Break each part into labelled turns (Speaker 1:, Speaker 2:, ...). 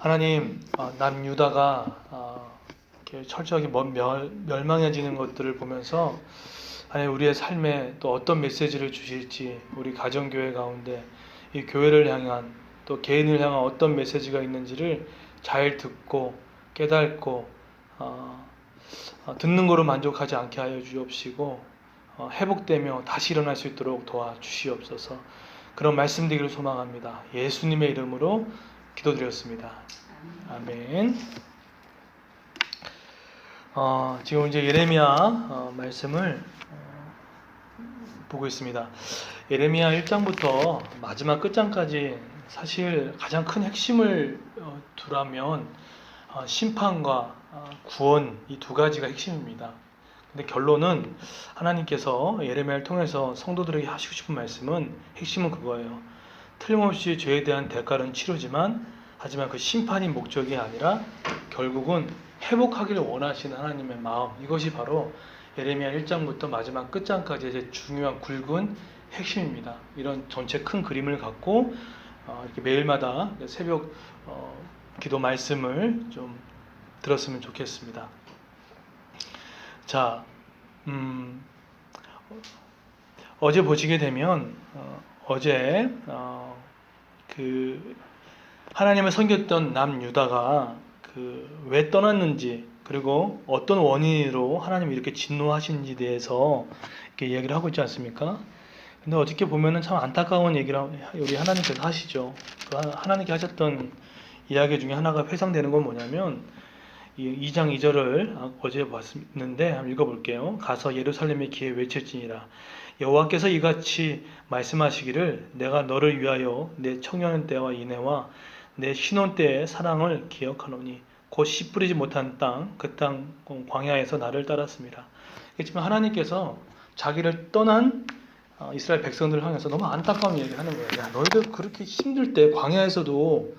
Speaker 1: 하나님 어, 남유다가 어, 이렇게 철저하게 멀- 멸, 멸망해지는 것들을 보면서 하나님 우리의 삶에 또 어떤 메시지를 주실지 우리 가정교회 가운데 이 교회를 향한 또 개인을 향한 어떤 메시지가 있는지를 잘 듣고 깨닫고 어, 어, 듣는 거로 만족하지 않게 하여 주옵시고 어, 회복되며 다시 일어날 수 있도록 도와주시옵소서 그런 말씀 되기를 소망합니다. 예수님의 이름으로 기도드렸습니다. 아멘. 어, 지금 이제 예레미야 어, 말씀을 어, 보고 있습니다. 예레미야 1장부터 마지막 끝장까지 사실 가장 큰 핵심을 어, 두라면 어, 심판과 어, 구원 이 두 가지가 핵심입니다. 근데 결론은 하나님께서 예레미야를 통해서 성도들에게 하시고 싶은 말씀은 핵심은 그거예요. 틀림없이 죄에 대한 대가는 치르지만 하지만 그 심판이 목적이 아니라 결국은 회복하기를 원하시는 하나님의 마음 이것이 바로 예레미야 1장부터 마지막 끝장까지의 제 중요한 굵은 핵심입니다. 이런 전체 큰 그림을 갖고 어, 이렇게 매일마다 새벽 어, 기도 말씀을 좀 들었으면 좋겠습니다. 자, 음, 어제 보시게 되면 어, 어제 어, 그 하나님을 섬겼던 남유다가 그 왜 떠났는지 그리고 어떤 원인으로 하나님이 이렇게 진노하신지 대해서 이렇게 이야기를 하고 있지 않습니까? 근데 어저께 보면은 참 안타까운 얘기를 우리 하나님께서 하시죠. 그 하나님께 하셨던 이야기 중에 하나가 회상되는 건 뭐냐면 이 2장 2절을 어제 봤는데 한번 읽어볼게요. 가서 예루살렘의 기에 외쳤지니라. 여호와께서 이같이 말씀하시기를 내가 너를 위하여 내 청년 때와 이내와 내 신혼 때의 사랑을 기억하노니 곧 씨 뿌리지 못한 땅 그 땅 광야에서 나를 따랐습니다. 그렇지만 하나님께서 자기를 떠난 어, 이스라엘 백성들을 향해서 너무 안타까운 얘기를 하는 거예요. 야 너희들 그렇게 힘들 때 광야에서도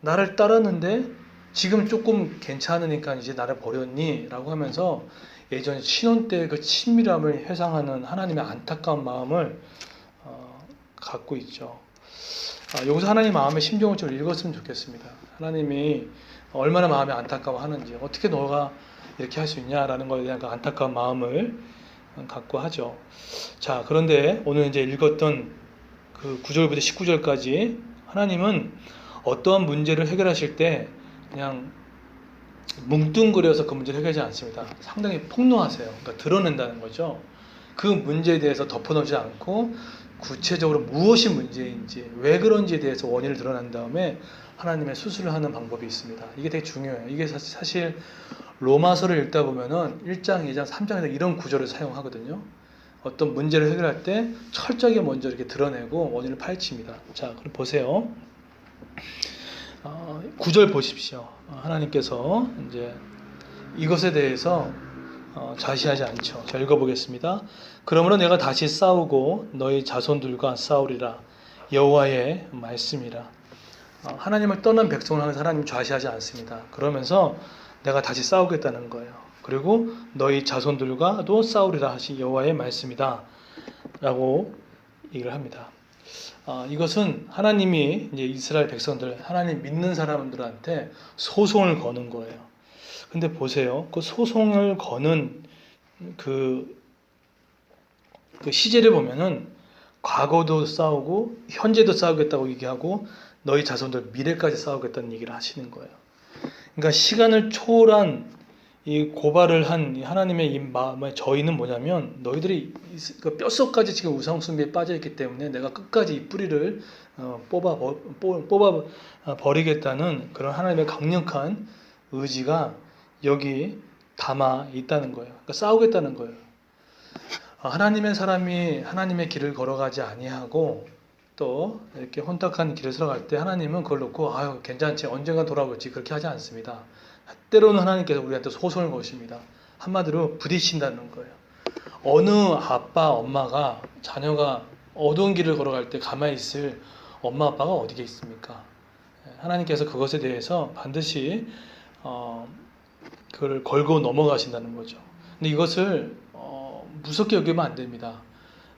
Speaker 1: 나를 따랐는데 지금 조금 괜찮으니까 이제 나를 버렸니? 라고 하면서 예전 신혼 때 그 친밀함을 회상하는 하나님의 안타까운 마음을 어, 갖고 있죠. 아, 여기서 하나님 마음의 심정을 좀 읽었으면 좋겠습니다. 하나님이 얼마나 마음이 안타까워하는지 어떻게 너가 이렇게 할 수 있냐라는 것에 대한 그 안타까운 마음을 갖고 하죠. 자 그런데 오늘 이제 읽었던 그 9절부터 19절까지 하나님은 어떠한 문제를 해결하실 때 그냥 뭉뚱그려서 그 문제를 해결하지 않습니다. 상당히 폭로하세요. 그러니까 드러낸다는 거죠. 그 문제에 대해서 덮어놓지 않고 구체적으로 무엇이 문제인지 왜 그런지에 대해서 원인을 드러난 다음에 하나님의 수술을 하는 방법이 있습니다. 이게 되게 중요해요. 이게 사실, 로마서를 읽다 보면은 1장, 2장, 3장에서 이런 구절을 사용하거든요. 어떤 문제를 해결할 때 철저하게 먼저 이렇게 드러내고 원인을 파헤칩니다. 자, 그럼 보세요. 어, 9절 보십시오. 어, 하나님께서 이제 이것에 대해서 어, 자시하지 않죠. 자, 읽어보겠습니다. 그러므로 내가 다시 싸우고 너희 자손들과 싸우리라. 여호와의 말씀이라. 어, 하나님을 떠난 백성을 향해서 하나님 좌시하지 않습니다. 그러면서 내가 다시 싸우겠다는 거예요. 그리고 너희 자손들과도 싸우리라 하신 여호와의 말씀이다. 라고 얘기를 합니다. 어, 이것은 하나님이 이제 이스라엘 백성들, 하나님 믿는 사람들한테 소송을 거는 거예요. 근데 보세요. 그 소송을 거는 그, 그 시제를 보면은 과거도 싸우고 현재도 싸우겠다고 얘기하고 너희 자손들 미래까지 싸우겠다는 얘기를 하시는 거예요. 그러니까 시간을 초월한 이 고발을 한이 하나님의 이 마음에 저희는 뭐냐면 너희들이 이- 그 뼛속까지 지금 우상 숭배에 빠져 있기 때문에 내가 끝까지 이 뿌리를 어, 뽑아 뽑아 어, 버리겠다는 그런 하나님의 강력한 의지가 여기 담아 있다는 거예요. 그러니까 싸우겠다는 거예요. 어, 하나님의 사람이 하나님의 길을 걸어가지 아니하고 또 이렇게 혼탁한 길을 들어갈 때 하나님은 그걸 놓고 아유 괜찮지 언젠가 돌아오겠지 그렇게 하지 않습니다. 때로는 하나님께서 우리한테 소송을 거십니다. 한마디로 부딪힌다는 거예요. 어느 아빠, 엄마가 자녀가 어두운 길을 걸어갈 때 가만히 있을 엄마, 아빠가 어디에 있습니까? 하나님께서 그것에 대해서 반드시 어, 그걸 걸고 넘어가신다는 거죠. 근데 이것을 어, 무섭게 여기면 안 됩니다.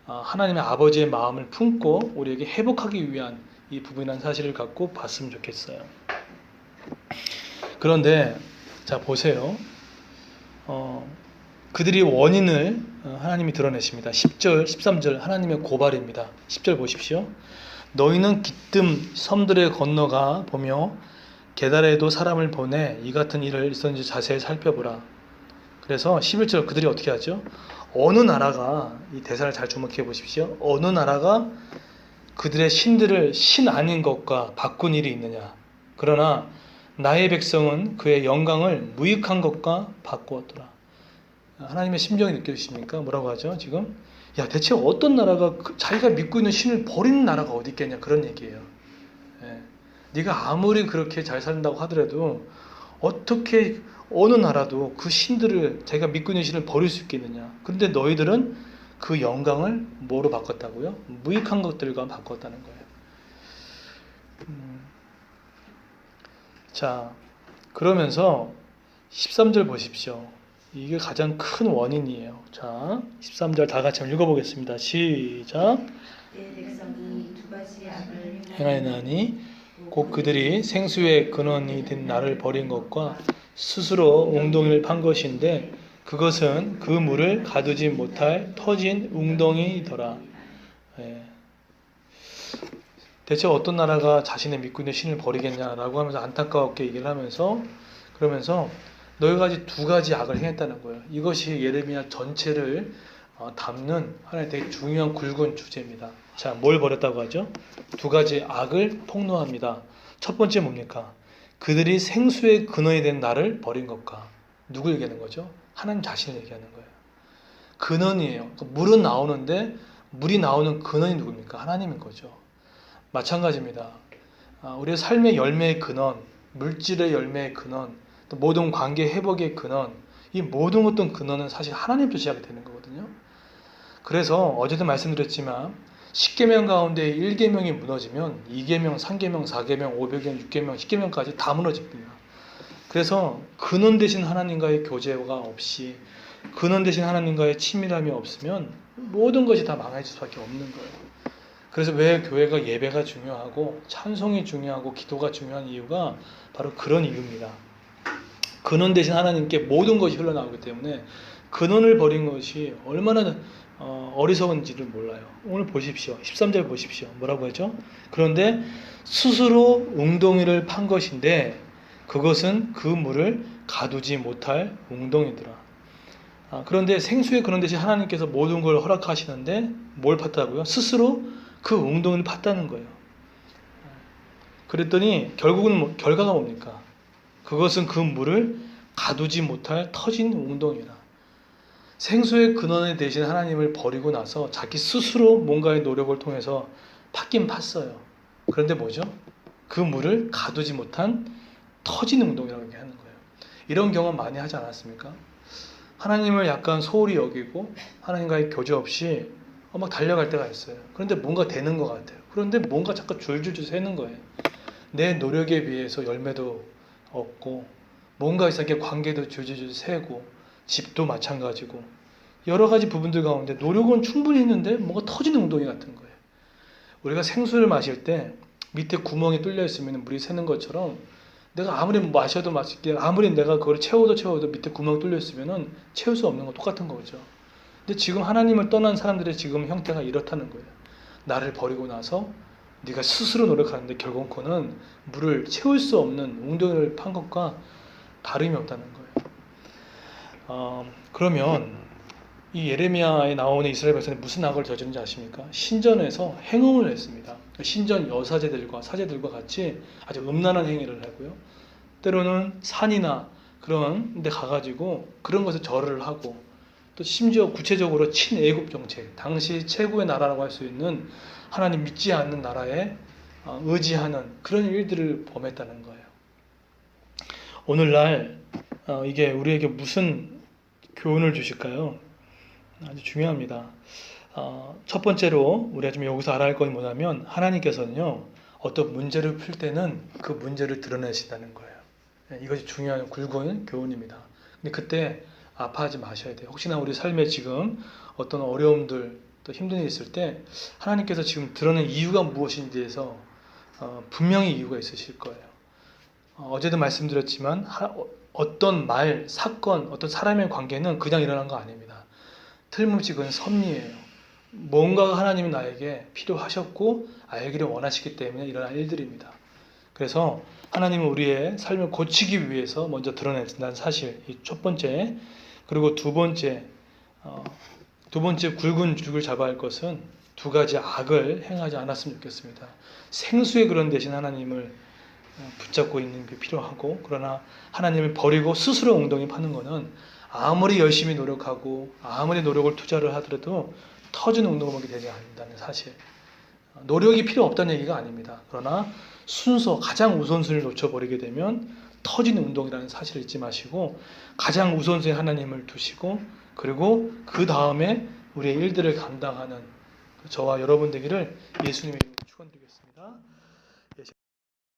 Speaker 1: 어, 하나님의 아버지의 마음을 품고 우리에게 회복하기 위한 이 부분이라는 사실을 갖고 봤으면 좋겠어요. 그런데 자 보세요. 어, 그들이 원인을 어, 하나님이 드러내십니다. 10절, 13절 하나님의 고발입니다. 10절 보십시오. 너희는 기뜸 섬들에 건너가 보며 게달에도 사람을 보내 이 같은 일을 있었는지 자세히 살펴보라. 그래서 11절 그들이 어떻게 하죠? 어느 나라가 이 대사를 잘 주목해 보십시오. 어느 나라가 그들의 신들을 신 아닌 것과 바꾼 일이 있느냐? 그러나 나의 백성은 그의 영광을 무익한 것과 바꾸었더라. 하나님의 심정이 느껴지십니까? 뭐라고 하죠? 지금 야 대체 어떤 나라가 그 자기가 믿고 있는 신을 버리는 나라가 어디 있겠냐 그런 얘기예요. 예. 네가 아무리 그렇게 잘 산다고 하더라도 어떻게 어느 나라도 그 신들을 자기가 믿고 있는 신을 버릴 수 있겠느냐? 그런데 너희들은 그 영광을 뭐로 바꿨다고요? 무익한 것들과 바꿨다는 거예요. 음. 자, 그러면서 13절 보십시오. 이게 가장 큰 원인이에요. 자, 13절 다 같이 한번 읽어보겠습니다. 시작. 행하나니 곧 그들이 생수의 근원이 된 나를 버린 것과 스스로 웅덩이를 판 것인데 그것은 그 물을 가두지 못할 터진 웅덩이더라. 예. 대체 어떤 나라가 자신의 믿고 있는 신을 버리겠냐라고 하면서 안타깝게 얘기를 하면서 그러면서 너희가 두 가지 악을 행했다는 거예요. 이것이 예레미야 전체를 어, 담는 하나의 되게 중요한 굵은 주제입니다. 자, 뭘 버렸다고 하죠? 두 가지 악을 폭로합니다. 첫 번째 뭡니까? 그들이 생수의 근원이 된 나를 버린 것과 누구 얘기하는 거죠? 하나님 자신을 얘기하는 거예요. 근원이에요. 그러니까 물은 나오는데 물이 나오는 근원이 누굽니까? 하나님인 거죠. 마찬가지입니다. 아, 우리의 삶의 열매의 근원, 물질의 열매의 근원, 또 모든 관계 회복의 근원, 이 모든 어떤 근원은 사실 하나님부터 시작이 되는 거거든요. 그래서 어제도 말씀드렸지만 10계명 가운데 1계명이 무너지면 2계명, 3계명, 4계명, 5계명, 6계명, 10계명까지 다 무너집니다. 그래서 근원 되신 하나님과의 교제가 없이 근원 되신 하나님과의 친밀함이 없으면 모든 것이 다 망해질 수밖에 없는 거예요. 그래서 왜 교회가 예배가 중요하고 찬송이 중요하고 기도가 중요한 이유가 바로 그런 이유입니다. 근원 되신 하나님께 모든 것이 흘러나오기 때문에 근원을 버린 것이 얼마나 어, 어리석은지를 몰라요. 오늘 보십시오. 13절 보십시오. 뭐라고 하죠? 그런데 스스로 웅덩이를 판 것인데 그것은 그 물을 가두지 못할 웅덩이더라. 아, 그런데 생수의 근원 대신 하나님께서 모든 걸 허락하시는데 뭘 팠다고요? 스스로 그 웅덩이를 팠다는 거예요. 그랬더니 결국은 뭐- 결과가 뭡니까? 그것은 그 물을 가두지 못할 터진 웅덩이라. 생수의 근원에 대신 하나님을 버리고 나서 자기 스스로 뭔가의 노력을 통해서 팠긴 팠어요. 그런데 뭐죠? 그 물을 가두지 못한 터진 웅덩이라고 얘기하는 거예요. 이런 경험 많이 하지 않았습니까? 하나님을 약간 소홀히 여기고 하나님과의 교제 없이 어, 막 달려갈 때가 있어요. 그런데 뭔가 되는 것 같아요. 그런데 뭔가 자꾸 줄줄줄 새는 거예요. 내 노력에 비해서 열매도 없고 뭔가 이상하게 관계도 줄줄줄 새고 집도 마찬가지고 여러 가지 부분들 가운데 노력은 충분히 했는데 뭔가 터지는 웅덩이 같은 거예요. 우리가 생수를 마실 때 밑에 구멍이 뚫려 있으면 물이 새는 것처럼 내가 아무리 마셔도 마실게 아무리 내가 그걸 채워도 채워도 밑에 구멍 뚫려 있으면은 채울 수 없는 거 똑같은 거죠. 근데 지금 하나님을 떠난 사람들의 지금 형태가 이렇다는 거예요. 나를 버리고 나서 네가 스스로 노력하는데 결국은 물을 채울 수 없는 웅덩이를 판 것과 다름이 없다는 거예요. 어, 그러면 이 예레미야에 나오는 이스라엘 백성이 무슨 악을 저지른지 아십니까? 신전에서 행음을 했습니다. 신전 여사제들과 사제들과 같이 아주 음란한 행위를 하고요. 때로는 산이나 그런 데 가가지고 그런 것에 절을 하고 또 심지어 구체적으로 친애굽 정책, 당시 최고의 나라라고 할 수 있는 하나님 믿지 않는 나라에 어, 의지하는 그런 일들을 범했다는 거예요. 오늘날 어, 이게 우리에게 무슨 교훈을 주실까요? 아주 중요합니다. 어, 첫 번째로 우리가 좀 여기서 알아야 할건 뭐냐면 하나님께서는요 어떤 문제를 풀 때는 그 문제를 드러내신다는 거예요. 네, 이것이 중요한 굵은 교훈입니다. 근데 그때 아파하지 마셔야 돼요. 혹시나 우리 삶에 지금 어떤 어려움들 또 힘든 일이 있을 때 하나님께서 지금 드러낸 이유가 무엇인지에서 어, 분명히 이유가 있으실 거예요. 어, 어제도 말씀드렸지만 하- 어떤 말, 사건, 어떤 사람의 관계는 그냥 일어난 거 아닙니다. 틀림없이 그건 섭리예요. 뭔가가 하나님이 나에게 필요하셨고 알기를 원하시기 때문에 일어난 일들입니다. 그래서 하나님은 우리의 삶을 고치기 위해서 먼저 드러낸다는 사실, 이첫 번째. 그리고 두 번째, 어, 두 번째 굵은 죽을 잡아야 할 것은 두 가지 악을 행하지 않았으면 좋겠습니다. 생수의 그런 대신 하나님을 어, 붙잡고 있는 게 필요하고 그러나 하나님을 버리고 스스로 엉덩이 파는 거는 아무리 열심히 노력하고 아무리 노력을 투자를 하더라도 터지는 운동밖에 되지 않는다는 사실. 어, 노력이 필요 없다는 얘기가 아닙니다. 그러나 순서 가장 우선순위를 놓쳐버리게 되면 터지는 운동이라는 사실을 잊지 마시고 가장 우선순위 하나님을 두시고 그리고 그 다음에 우리의 일들을 감당하는 저와 여러분 되기를 예수님의 이름으로 축원드리겠습니다.